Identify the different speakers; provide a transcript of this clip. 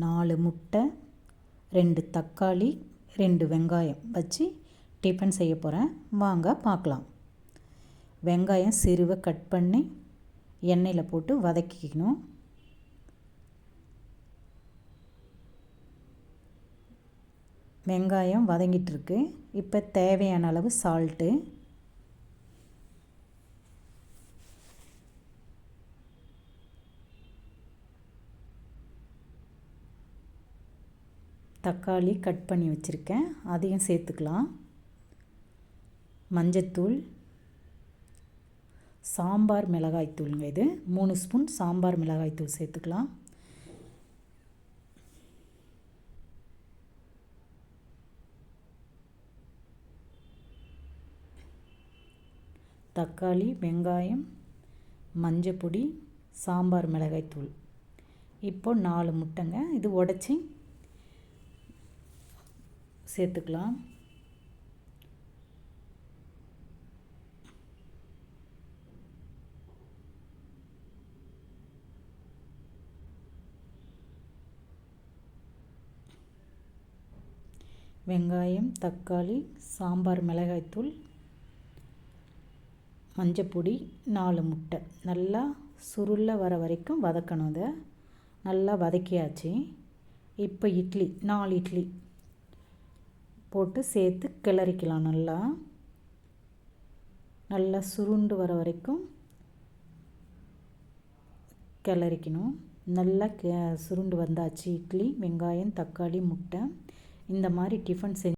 Speaker 1: நாலு முட்டை ரெண்டு தக்காளி ரெண்டு வெங்காயம் வச்சு டிஃபன் செய்ய போகிறேன் வாங்க பார்க்கலாம். வெங்காயம் சிறுவை கட் பண்ணி எண்ணெயில் போட்டு வதக்கிக்கணும். வெங்காயம் வதங்கிட்டுருக்கு இப்போ தேவையான அளவு சால்ட்டு தக்காளி கட் பண்ணி வச்சுருக்கேன். அதையும் சேர்த்துக்கலாம். மஞ்சத்தூள் சாம்பார் மிளகாய்த்தூளுங்க இது. மூணு ஸ்பூன் சாம்பார் மிளகாய்த்தூள் சேர்த்துக்கலாம். தக்காளி வெங்காயம் மஞ்சப்பொடி சாம்பார் மிளகாய்த்தூள் இப்போ நாலு முட்டைங்க இது உடச்சி சேர்த்துக்கலாம். வெங்காயம் தக்காளி சாம்பார் மிளகாய்த்தூள் மஞ்சப்பொடி நாலு முட்டை. நல்லா சுருள வர வரைக்கும் வதக்கணும் அதை. நல்லா வதக்கியாச்சு. இப்போ இட்லி நாலு இட்லி. போட்டு சேர்த்து கிளறிக்கலாம் நல்லா. நல்லா சுருண்டு வர வரைக்கும் கிளறிக்கணும். நல்லா சுருண்டு வந்தாச்சு. இட்லி வெங்காயம் தக்காளி முட்டை. இந்த மாதிரி டிஃபன் செஞ்சு